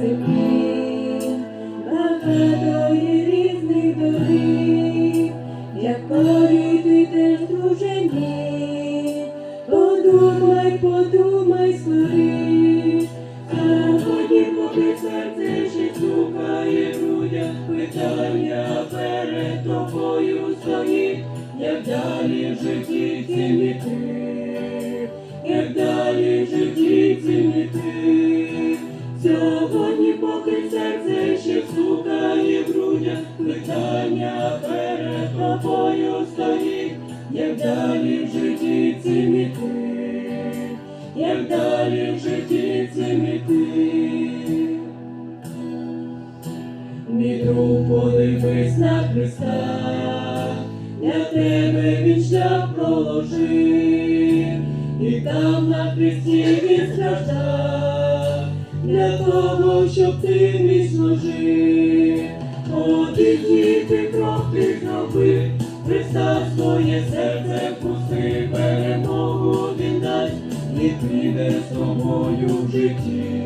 землі, багато різних доріг, як поріти теж подумай, подумай скоріш, сьогодні поки серце ще стукає в грудях, питання перед тобою стоїть, як далі в житті цим Сьогодні, поки серце ще стукає в грудях, питання перед тобою стоїть, як далі в житті цим іти, як далі в житті цим іти. Мій друг, подивись на Христа, для тебе він шлях проложив, і там на Христі він страждав, для того, щоб ти вічно жив. Один тільки крок ти зробив, Христа своє серце впусти, перемогу він дасть, і піде з тобою в житті.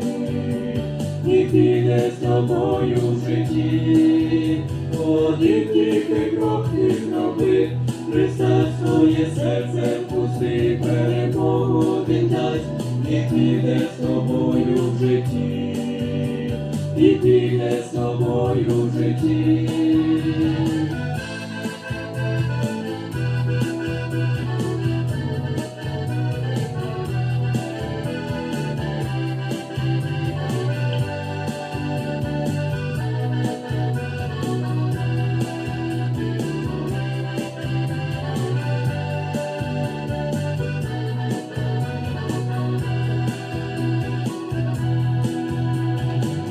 І піде з тобою в житті. Один тільки крок ти зробив, Христа своє серце впусти, перемогу він дасть, і піде з тобою в житті, і піде з тобою в житті.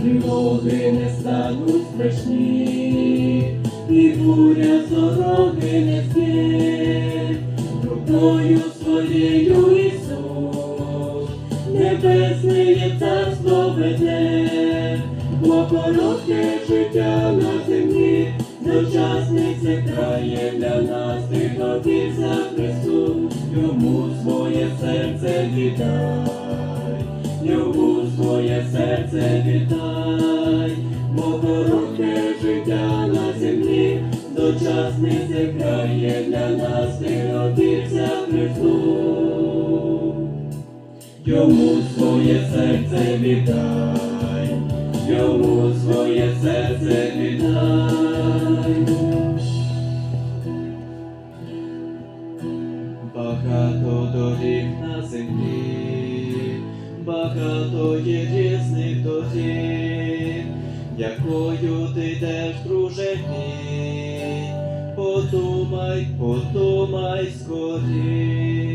Тривоги не стануть страшні, і буря сороги не з'є, рукою своєю Ісус, небесне є царство веде, бо коротке життя на землі, дочасний крає для нас, ти годився Христу, йому своє серце віддай йому своє серце вітай, бо коротке життя на землі, дочасний це край для нас, ти родився Христу. Йому своє серце віддай, багато є різних доріг, якою ти йдеш, друже мій, подумай, подумай скоріш.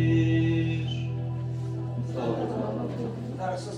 Зараз